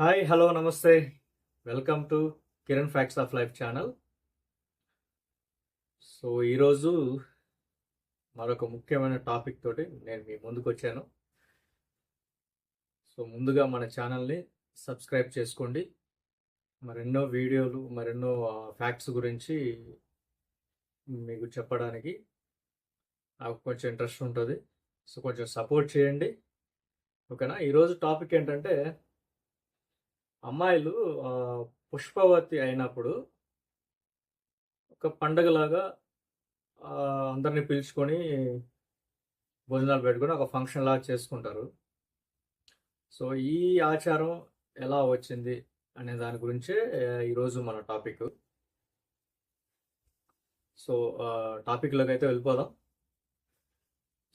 Hi hello నమస్తే. Welcome to Kiran facts of life channel. So ఈరోజు మరొక ముఖ్యమైన టాపిక్ తోటి నేను మీ ముందుకు వచ్చాను. సో ముందుగా మన ఛానల్ని సబ్స్క్రైబ్ చేసుకోండి. మరెన్నో వీడియోలు మరెన్నో ఫ్యాక్ట్స్ గురించి మీకు చెప్పడానికి నాకు కొంచెం ఇంట్రెస్ట్ ఉంటుంది. సో కొంచెం సపోర్ట్ చేయండి. ఓకేనా? ఈరోజు టాపిక్ ఏంటంటే అమ్మాయిలు పుష్పవతి అయినప్పుడు ఒక పండగలాగా అందరినీ అందరిని పిలుచుకొని భోజనాలు పెట్టుకొని ఒక ఫంక్షన్ లాగా చేసుకుంటారు. సో ఈ ఆచారం ఎలా వచ్చింది అనే దాని గురించే ఈరోజు మన టాపిక్. సో టాపిక్లోకి అయితే వెళ్ళిపోదాం.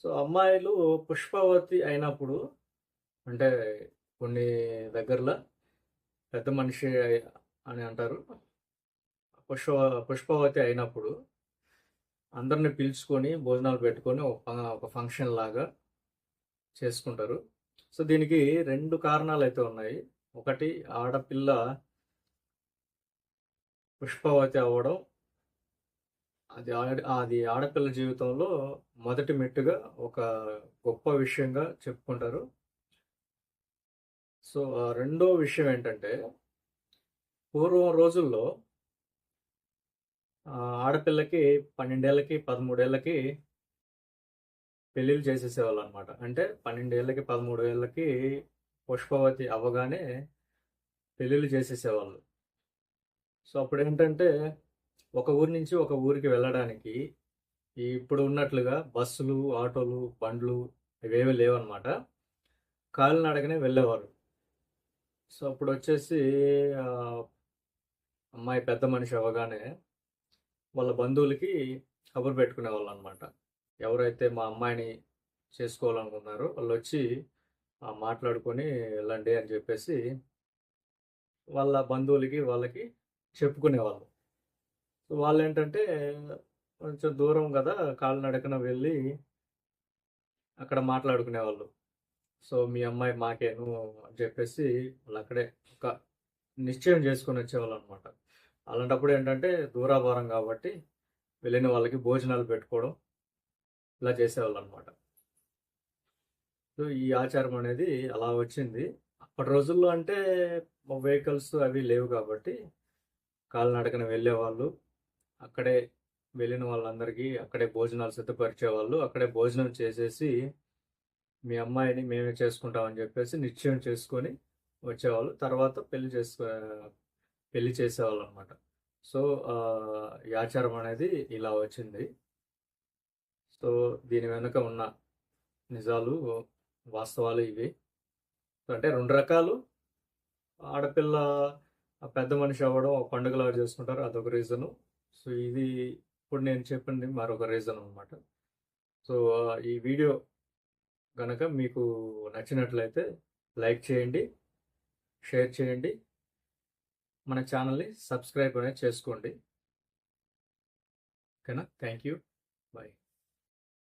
సో అమ్మాయిలు పుష్పవతి అయినప్పుడు అంటే కొన్ని దగ్గరలో పెద్ద మనిషి అని అంటారు. పుష్ప పుష్పవతి అయినప్పుడు అందరిని పిలుచుకొని భోజనాలు పెట్టుకొని ఒక ఒక ఫంక్షన్ లాగా చేసుకుంటారు. సో దీనికి రెండు కారణాలు అయితే ఉన్నాయి. ఒకటి ఆడపిల్ల పుష్పవతి అవ్వడం. అది ఆడ అది ఆడపిల్ల జీవితంలో మొదటి మెట్టుగా ఒక గొప్ప విషయంగా చెప్పుకుంటారు. సో ఆ రెండో విషయం ఏంటంటే పూర్వం రోజుల్లో ఆడపిల్లకి పన్నెండేళ్ళకి పదమూడేళ్ళకి పెళ్ళిళ్ళు చేసేసేవాళ్ళు అనమాట అంటే పన్నెండేళ్ళకి పదమూడు ఏళ్ళకి పుష్పవతి అవ్వగానే పెళ్ళిళ్ళు చేసేసేవాళ్ళు. సో అప్పుడు ఏంటంటే ఒక ఊరి నుంచి ఒక ఊరికి వెళ్ళడానికి ఇప్పుడు ఉన్నట్లుగా బస్సులు ఆటోలు బండ్లు ఇవేవి లేవన్నమాట కాలినడకనే వెళ్ళేవారు. సో అప్పుడు వచ్చేసి అమ్మాయి పెద్ద మనిషి అవ్వగానే వాళ్ళ బంధువులకి కబురు పెట్టుకునే వాళ్ళు అనమాట ఎవరైతే మా అమ్మాయిని చేసుకోవాలనుకున్నారో వాళ్ళు వచ్చి మాట్లాడుకొని వెళ్ళండి అని చెప్పేసి వాళ్ళ బంధువులకి వాళ్ళకి చెప్పుకునేవాళ్ళు. సో వాళ్ళు ఏంటంటే కొంచెం దూరం కదా కాలినడకన వెళ్ళి అక్కడ మాట్లాడుకునేవాళ్ళు. సో మీ అమ్మాయి మాకేను అని చెప్పేసి వాళ్ళు అక్కడే ఒక నిశ్చయం చేసుకొని వచ్చేవాళ్ళు అనమాట అలాంటప్పుడు ఏంటంటే దూరాభారం కాబట్టి వెళ్ళిన వాళ్ళకి భోజనాలు పెట్టుకోవడం ఇలా చేసేవాళ్ళు అనమాట సో ఈ ఆచారం అనేది అలా వచ్చింది. అప్పటి రోజుల్లో అంటే వెహికల్స్ అవి లేవు కాబట్టి కాలినడకన వెళ్ళేవాళ్ళు అక్కడే వెళ్ళిన వాళ్ళందరికీ అక్కడే భోజనాలు సిద్ధపరిచేవాళ్ళు అక్కడే భోజనం చేసేసి మీ అమ్మాయిని మేమే చేసుకుంటామని చెప్పేసి నిశ్చయం చేసుకొని వచ్చేవాళ్ళు. తర్వాత పెళ్ళి చేసుకో పెళ్ళి చేసేవాళ్ళు అనమాట సో ఈ ఆచారం అనేది ఇలా వచ్చింది. సో దీని వెనుక ఉన్న నిజాలు వాస్తవాలు ఇవి. అంటే రెండు రకాలు. ఆడపిల్ల పెద్ద మనిషి అవ్వడం ఒక పండుగలాగా చేసుకుంటారు అదొక రీజను. సో ఇది ఇప్పుడు నేను చెప్పింది మరొక రీజన్ అనమాట సో ఈ వీడియో గనక మీకు నచ్చినట్లయితే లైక్ చేయండి షేర్ చేయండి మన ఛానల్ని సబ్స్క్రైబ్ అనేది చేసుకోండి. ఓకేనా? Thank you. బాయ్.